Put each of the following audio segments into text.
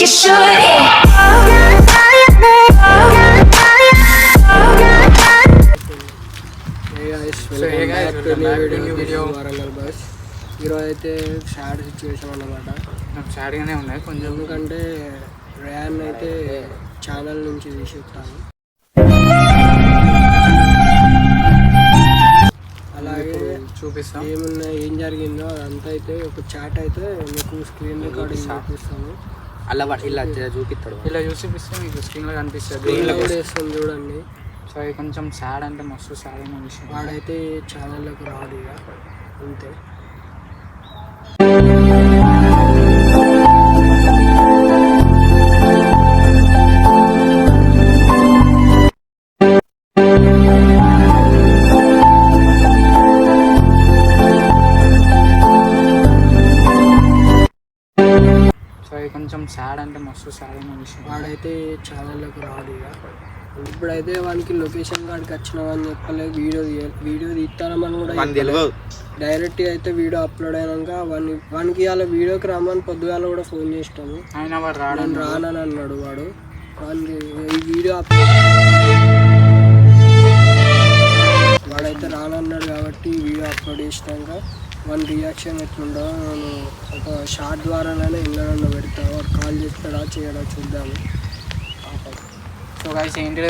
you should. Yeah. So, hey guys, welcome back to new video. Warangal bus ఈరోజు అయితే sad situation అన్నమాట నాకు సాడ్గానే ఉన్నాయి కొంచెం ఎందుకంటే ర్యాన్ అయితే ఛానల్ నుంచి తీసేస్తాను అలాగే చూపిస్తాం ఏమున్నా ఏం జరిగిందో అదంతా అయితే ఒక చాట్ అయితే మీకు స్క్రీన్ రికార్డింగ్ చూపిస్తాను అలా ఇలా చూపిస్తాడు. ఇలా చూపిస్తే మీకు స్క్రీన్లో కనిపిస్తుంది. చూడండి. సో కొంచెం సాడ్ అంటే మస్తు సాడ్ అయిన విషయం. వాడైతే ఛానల్లోకి రాడు ఇక. అంతే. కొంచెం సాడ్ అంటే మస్తు సాడ్ అయిన విషయం. వాడైతే ఛానల్లోకి రాడు ఇక. ఇప్పుడైతే వానికి లొకేషన్ కాడికి వచ్చినామని చెప్పలే వీడియో వీడియో తీస్తానమని కూడా డైరెక్ట్ అయితే వీడియో అప్లోడ్ అయినాక వాని వానికి అలా వీడియోకి రమ్మని పొద్దుగాల కూడా ఫోన్ చేసినాము. అయినా వాడు నేను రానని అన్నాడు వాడు. వానికి ఈ వీడియో అప్లోడ్ వాడైతే రానన్నాడు కాబట్టి వీడియో అప్లోడ్ చేసినాక వన్ రియాక్షన్ ఎట్లుండో నేను ఒక షార్ట్ ద్వారానే ఎన్నడన్నా పెడతా వాడు కాల్ చేస్తాడా చేయడా చూద్దాము. సో గైస్ ఏంటి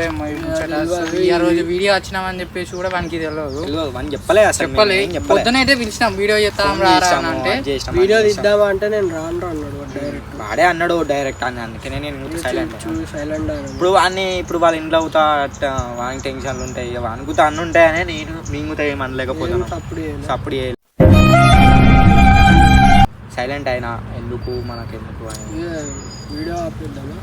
ఈ రోజు వీడియో వచ్చినామని చెప్పేసి కూడా వానికి తెలియదు. అని చెప్పలే అసలు చెప్పలే. మేము ఏం చెప్పలే. పొద్దున అయితే పిలిచినాం వీడియో చేస్తాం రారా అంటే వీడియో. తీద్దామా అంటే నేను రాను రా అన్నాడు వాడు డైరెక్ట్ వాడే అన్నాడు డైరెక్ట్ అని అందుకనే నేను సైలెంట్ చూసి సైలెంట్ ఇప్పుడు వాడిని ఇప్పుడు వాళ్ళ ఇంట్లో అవుతా వానికి టెన్షన్లు ఉంటాయి. వానుకుతా అన్ని ఉంటాయని నేను మింగుతా ఏం అనలేకపోతున్నాను అప్పుడు అప్పుడు సైలెంట్ అయినా ఎందుకు మనకు ఎందుకు అని వీడియో ఆపేద్దామా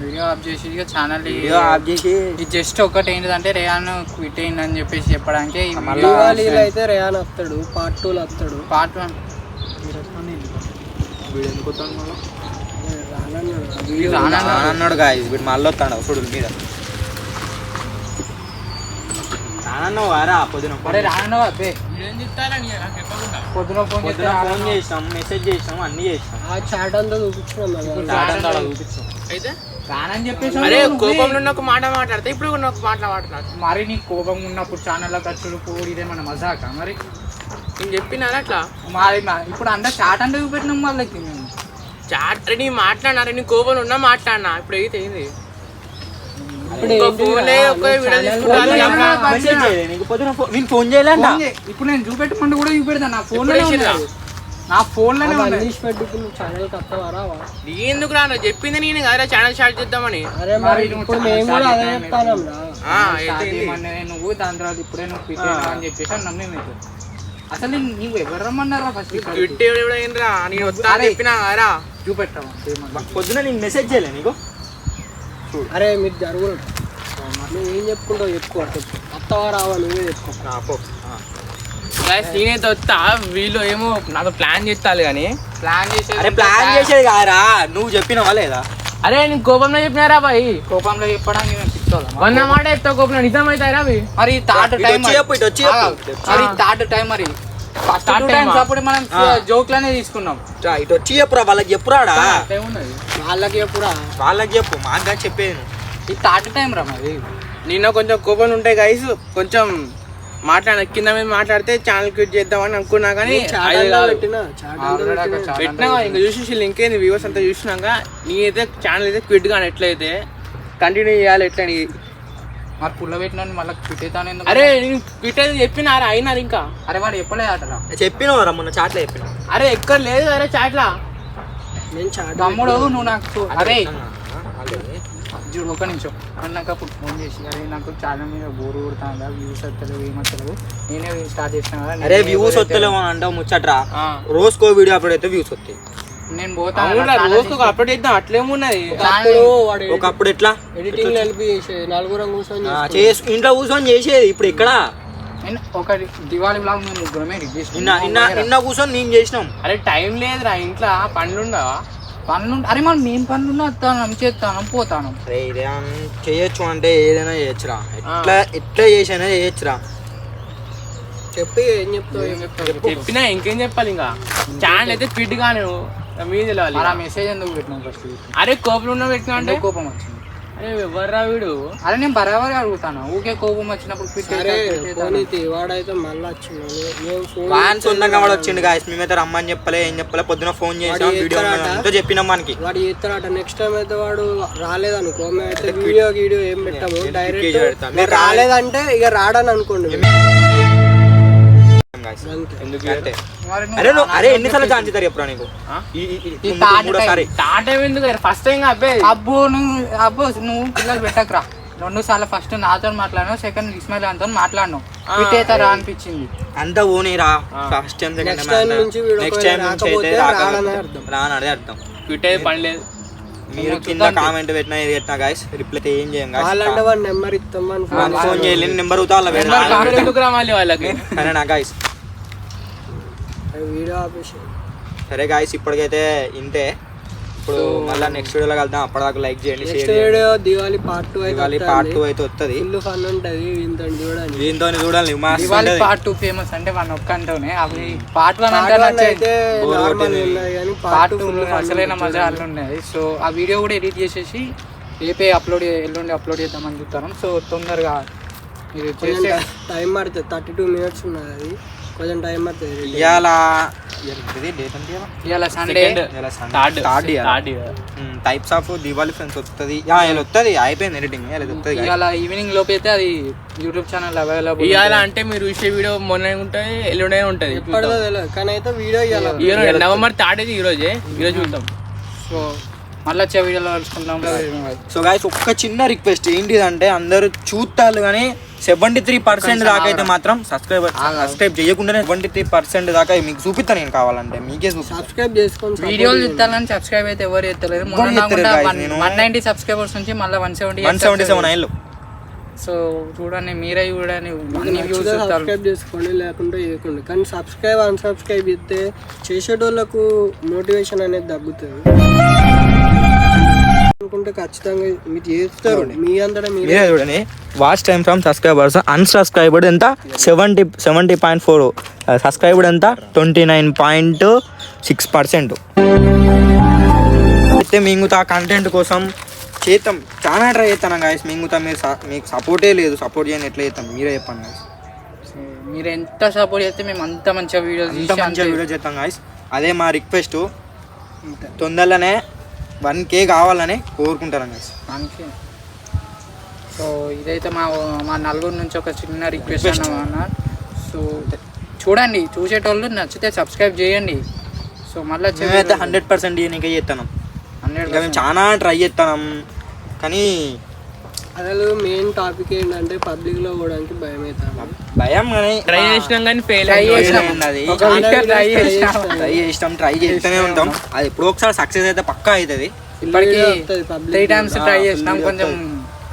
వీడియో ఆఫ్ చేసి ఇక ఛానల్ వీడియో ఆఫ్ చేసి ఇది జస్ట్ ఒకటి ఏంటిదంటే రేయాన్ క్విట్ అయింది అని చెప్పేసి చెప్పడానికి మళ్ళా అయితే రేయాన్ వస్తాడు పార్ట్ టూలో వస్తాడు. పార్ట్ వన్ వీడు ఎందుకు వస్తాడు మళ్ళా? రానన్నాడు. వీడియో రానన్నాడు. ఆ అన్నాడు గాయస్ వీడు మళ్ళీ వస్తాడు చూడు మీద. రానన్నావు వారా? పొద్దున అరే రాను అబ్బే పొద్దున ఫోన్ పొద్దున ఫోన్ చేసినాం మెసేజ్ చేసినాం అన్ని చేసినాం. ఆ చాట్ అంతా చూపించాం రానని చెప్పేసి అరే. కోపంలో ఉన్న ఒక మాట మాట్లాడితే. ఇప్పుడు ఉన్న ఒక మాట మరి నీ కోపం ఉన్నప్పుడు ఛానల్లో ఖర్చులు పోడు ఇదే మన మజాక మరి? నేను చెప్పినాను అట్లా? మరి మా- ఇప్పుడు అందరు చాట్ అంటే చూపెట్టినాం వాళ్ళకి మేము. చాట్ నీ మాట్లాడినారు నీ కోపంలో ఉన్నా మాట్లాడినా. ఇప్పుడు అయితే ఏంది? నేను ఫోన్ చేయలేంట. ఇప్పుడు నేను చూపెట్టమంటే కూడా చూపెడతా. నా ఫోన్? నా ఫోన్లోనే పెట్టి ఛానల్ నీ ఎందుకు రాను చెప్పింది నేను కదా ఛానల్ స్టార్ట్ చేద్దామని. అరే మరి మరి నువ్వు ఇప్పుడు మేము కూడా అదే చెప్తానం రా. ఆ, దాని తర్వాత ఇప్పుడే నువ్వు అయినా అని చెప్పేసి అన్నాం మేము అయితే. అసలు నువ్వు ఎవరు రమ్మన్నారా ఫస్ట్ ట్విట్ ఎవడో ఏంద్రా నేను వస్తా. చెప్పినా కదా చూపెట్టావా? పొద్దున నేను మెసేజ్ చేయలే నీకు. అరే మీరు జరుగులు నువ్వు ఏం చెప్పుకుంటావు చెప్పుకో అట్లా వస్తావా రావా నువ్వే చెప్పుకో నేనైతే వస్తా. వీళ్ళు ఏమో నాతో ప్లాన్ చేస్తాను కానీ. ప్లాన్ చేసేది అరే ప్లాన్ చేసేది కారా నువ్వు చెప్పినావా లేదా? అరే నేను కోపంలో చెప్పినారా బాయ్? కోపంలో చెప్పడానికి మేము? వన్ మాట చెప్తా కోపంలో నిజం అవుతారా అవి? మరి థర్డ్ టైం వచ్చి చెప్పు, ఇటు వచ్చి చెప్పు. మరి థర్డ్ టైం మరి ఫస్ట్ టూ? అప్పుడు మనం. జోక్లనే తీసుకున్నాం. ఇటు వచ్చి చెప్పురా వాళ్ళకి చెప్పురాడా? వాళ్ళకి చెప్పురా వాళ్ళకి చెప్పు మాకు చెప్పేది. ఈ థర్డ్ టైం రా మరి. నిన్న కొంచెం కోపం ఉంటాయి గైస్ కొంచెం మాట్లాడ కింద మీద మాట్లాడితే ఛానల్ క్విట్ చేద్దామని అనుకున్నా కానీ. పెట్టినా? ఇంకా చూసి ఇంకేంది వ్యూవర్స్ అంతా చూసినాక నేనైతే ఛానల్ అయితే క్విట్ కానీ ఎట్లయితే కంటిన్యూ చేయాలి ఎట్లా అని. మరి పుల్ల పెట్టిన మళ్ళీ పిట్టేతాను ఎందుకు? అరే నేను క్విట్ అయితే చెప్పినారా అయినారు ఇంకా. అరే వాడు చెప్పలేదు అటరా చెప్పినవారా మొన్న చాట్లో చెప్పిన. అరే ఎక్కడ లేదు అరే చాట్లా తమ్ముడు నువ్వు నాకు అరే! చూడు ఒక నిమిషం. అని నాకు అప్పుడు ఫోన్ చేసి అరే నాకు చాలా మీద బోర్ కొడుతుందా? వ్యూస్ వస్తలేవు ఏమొస్తలేవు నేనే స్టార్ట్ చేసిన కదా అరే వ్యూస్ వస్తలేవు అని అంటావు ముచ్చట్రా. రోజుకో వీడియో అప్లోడ్ అయితే వ్యూస్ వస్తాయి. నేను పోతా అవునురా రోజుకు ఒక అప్డేట్ చేద్దాం అట్లేమున్నది ఒకప్పుడు ఎట్లా? ఎడిటింగ్ కలిపి కూర్చొని ఇంట్లో కూర్చొని చేసేది ఇప్పుడు ఎక్కడ? నేను ఒక దివాళీ బ్లాగ్ మేము ముగ్గురమే. నిన్న కూర్చొని నేను చేసినాం. అరే టైం లేదురా ఇంట్లో పనులుండవా పనులు అరే మనం నేను పనులు వస్తాను చేస్తాను పోతాను. అరే ఇదే చేయొచ్చు అంటే ఏదైనా చేయొచ్చురా. ఎట్లా ఎట్లా చేసైనా చేయొచ్చురా. చెప్పి ఏం చెప్తావు? చెప్పినా ఇంకేం చెప్పాలి ఇంకా? ఛానల్ అయితే ఫిట్ గాను మీరు తెలియాలి మరి ఆ మెసేజ్ ఎందుకు పెట్టినాం ఫస్ట్ అరే కోపం ఉన్న పెట్టినా అంటే? కోపం వచ్చింది? ఎవర్రా వీడు? అరే నేను బరాబర్ అడుగుతాను? ఊకే కోపం వచ్చినప్పుడు వాడైతే మళ్ళీ ఫోన్ వాన్ సొంతంగా వాడు వచ్చిండు గాయస్ మేమైతే రమ్మని చెప్పలే ఏం చెప్పలే పొద్దున ఫోన్ చేసాం వాడు వీడియో? అంతా చెప్పినాం మనకి వాడు చేస్తాడట. నెక్స్ట్ టైం అయితే వాడు రాలేదనుకో మేమైతే వీడియో వీడియో ఏం పెట్టాము? డైరెక్ట్ రాలేదంటే ఇక రాడని అనుకోండి. ఎందుకు అంటే అరే నువ్వు అరే ఎన్నిసార్లు ఛాన్స్ ఇస్తారు చెప్పురా నీకు? మూడోసారి స్టార్ట్ ఫస్ట్ టైం అబ్బే. అబ్బో నువ్వు అబ్బో నువ్వు పిల్లలు పెట్టకరా. రెండు సార్లు ఫస్ట్ నాతో మాట్లాడినావు సెకండ్ ఇస్మాయిల్ అంతో మాట్లాడినావు. పెట్టేతారా అనిపించింది? అంతా ఓనేరా ఫస్ట్ టైం నెక్స్ట్ టైం నుంచి అయితే అర్థం. రాను అదే అర్థం. క్విట్ అయ్యి పని లేదు. మీరు కింద కామెంట్ పెట్టినా ఏది పెట్టినా గాయస్ రిప్లై ఏం చేయం వాళ్ళంటే గాయస్ నెంబర్ ఇస్తామని ఫోన్ ఫోన్ చేయలేని నెంబర్ అవుతా వాళ్ళ వాళ్ళకి? సరేనా గాయస్ వీడియో ఆపేసి. సరే గాయస్ ఇప్పటికైతే ఇంతే. ఇప్పుడు మళ్ళీ నెక్స్ట్ వీడియోలో కలుద్దాం. అప్పటిదాకా లైక్ చేయండి నెక్స్ట్ షేర్ చేయండి. వీడియో దివాళి పార్ట్ టూ అయితే ఇవాళ పార్ట్ టూ అయితే వస్తుంది ఫుల్ ఫన్ ఉంటది ఇంత చూడండి దీంతో చూడాలి ఉంటది. పార్ట్ టూ ఫేమస్ అంటే వన్ ఒక్కంటోనే అవి పార్ట్ వన్ అంటే నార్మల్ కానీ పార్ట్ టూ అసలైన మజా అల్లు ఉన్నాయి సో ఆ వీడియో కూడా ఎడిట్ చేసేసి రేపే అప్లోడ్ ఎల్లుండి అప్లోడ్ చేద్దామని చూస్తాను సో తొందరగా మీరు చేసే టైం పడుతుంది థర్టీ టూ మినిట్స్ ఉన్నది. అది కొంచెం టైం పడుతుంది ఇవాళ ఇవాళ సండే. థర్డ్ ఇవాళ. Third types of Diwali friends వస్తుంది వస్తుంది అయిపోయింది ఎడిటింగ్ వస్తుంది ఇవాళ ఈవినింగ్ లోపు అయితే అది యూట్యూబ్ ఛానల్ అవైలబుల్ ఇవాళ అంటే మీరు చూసే వీడియో మొన్న ఉంటుంది ఎల్లుండే ఉంటుంది. ఎప్పటిదో తెలియదు కానీ అయితే వీడియో నవంబర్ థర్డ్ అయితే ఈ రోజే ఈ రోజు చూద్దాం. సో మళ్ళీ వచ్చే వీడియోలో కలుసుకుందాం. సో గాయస్ ఒక్క చిన్న రిక్వెస్ట్ ఏంటిదంటే అందరూ చూస్తారు కానీ సెవెంటీ త్రీ పర్సెంట్ దాకా అయితే మాత్రం సబ్స్క్రైబ్ సబ్స్క్రైబ్ చేయకుండానే సెవెంటీ త్రీ పర్సెంట్ దాకా మీకు చూపిస్తాను నేను కావాలంటే. మీకే సబ్స్క్రైబ్ చేసుకొని వీడియోలు చూస్తానని సబ్స్క్రైబ్ అయితే ఎవరు నేను- వన్ నైన్టీ సబ్స్క్రైబర్స్ నుంచి మళ్ళీ one seventy one seventy seven అయిన్లు so చూడండి మీరే చూడండి సబ్స్క్రైబ్ చేసుకోండి లేకుంటే చేయకండి కానీ సబ్స్క్రైబ్ అన్సబ్స్క్రైబ్ ఇస్తే చేసేటోళ్ళకు మోటివేషన్ అనేది తగ్గుతుంది. అనుకుంటే ఖచ్చితంగా మీరు చేస్తారు మీ అంతటా మీరే చూడండి. Watch time from subscribers unsubscribed ఎంత? Seventy seventy point four subscribed ఎంత? Twenty nine point six percent అయితే మింగుతా కంటెంట్ కోసం చేద్దాం. చాలా ట్రై చేస్తాను గాయస్ మింగుతా మీరు మీకు సపోర్టే లేదు. సపోర్ట్ చేయని ఎట్లా చేస్తాం? మీరే చెప్పండి guys. సో మీరు ఎంత సపోర్ట్ చేస్తే మేము అంత మంచిగా వీడియోస్ అంత మంచిగా వీడియో చేస్తాం గాయస్ అదే మా రిక్వెస్ట్ తొందరలోనే వన్ కే కావాలని కోరుకుంటాను మనకి సో ఇదైతే మా మా నలుగురు నుంచి ఒక చిన్న రిక్వెస్ట్. అన్నమాట సో చూడండి చూసేటోళ్ళు నచ్చితే సబ్స్క్రైబ్ చేయండి. సో మళ్ళీ మేమైతే హండ్రెడ్ పర్సెంట్ నీకే చేస్తాం హండ్రెడ్ ఇంకా మేము చాలా ట్రై చేస్తాం కానీ అసలు మెయిన్ టాపిక్ ఏంటంటే పబ్లిక్లో పోవడానికి భయం అవుతుంది. భయం కానీ ట్రై చేసినాం కానీ ఫెయిల్ Try చేసినాం. ట్రై చేస్తాం ట్రై చేస్తూనే ఉంటాం. అది ఎప్పుడో ఒకసారి సక్సెస్ అయితే పక్కా అవుతుంది. ఇప్పటికి పబ్లిక్ త్రీ టైమ్స్ ట్రై చేసినాం. కొంచెం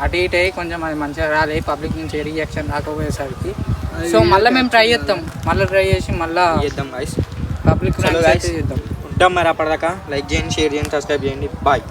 అటు ఇటు అయ్యి కొంచెం అది మంచిగా రాలేదు పబ్లిక్ నుంచి రియాక్షన్ రాకపోయేసరికి. సో మళ్ళీ మేము ట్రై చేస్తాం మళ్ళీ ట్రై చేసి మళ్ళీ చేద్దాం గైస్ పబ్లిక్. చేద్దాం. ఉంటాం మరి అప్పటిదాకా. లైక్ చేయండి షేర్ చేయండి సబ్స్క్రైబ్ చేయండి. బాయ్